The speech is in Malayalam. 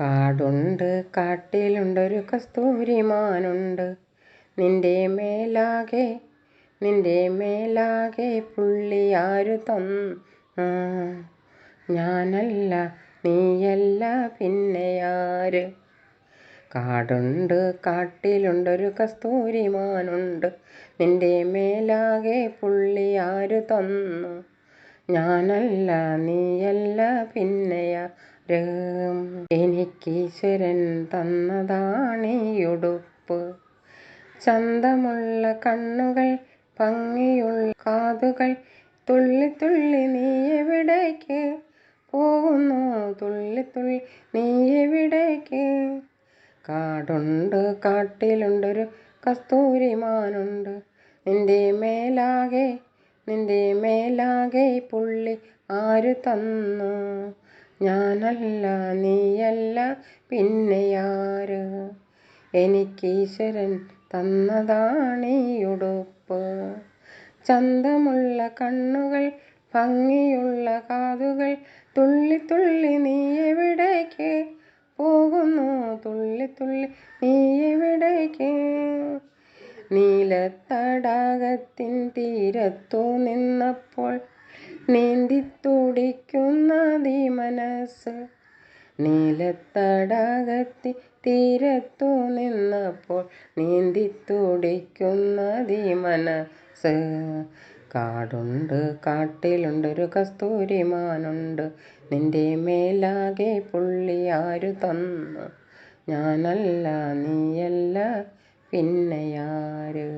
കാടുണ്ട് കാട്ടിലുണ്ടൊരു കസ്തൂരിമാനുണ്ട്. നിന്റെ മേലാകെ നിന്റെ മേലാകെ പുള്ളിയാരു തന്നു? ഞാനല്ല നീയല്ല പിന്നെയാര് കാടുണ്ട് കാട്ടിലുണ്ടൊരു കസ്തൂരിമാനുണ്ട്. നിന്റെ മേലാകെ പുള്ളിയാരു തന്നു? ഞാനല്ല നീയല്ല പിന്നെയാര് എനിക്കീശ്വരൻ തന്നതാണീയുടുപ്പ്. ചന്തമുള്ള കണ്ണുകൾ ഭംഗിയുള്ള കാതുകൾ തുള്ളി തുള്ളി നീ എവിടേക്ക് പോകുന്നു? തുള്ളി തുള്ളി നീ എവിടേക്ക്? കാടുണ്ട് കാട്ടിലുണ്ടൊരു കസ്തൂരിമാനുണ്ട്. നിന്റെ മേലാകെ നിന്റെ മേലാകെ പുള്ളി ആര് തന്നു? ഞാനല്ല നീയല്ല പിന്നെയാര് എനിക്കീശ്വരൻ തന്നതാണീയുടുപ്പ് ചന്തമുള്ള കണ്ണുകൾ ഭംഗിയുള്ള കാതുകൾ തുള്ളി തുള്ളി നീ എവിടേക്ക് പോകുന്നു? തുള്ളി തുള്ളി നീ എവിടേക്ക്? നീലത്തടാകത്തിൻ തീരത്തു നിന്നപ്പോൾ മനസ്സ് നീലത്തടാകത്തി തീരത്തു നിന്നപ്പോൾ നീന്തിത്തുടിക്കുന്നതീ മനസ്സ്. കാടുണ്ട് കാട്ടിലുണ്ടൊരു കസ്തൂരിമാനുണ്ട്. നിന്റെ മേലാകെ പുള്ളി ആരു തന്നു? ഞാനല്ല നീയല്ല പിന്നെയാര്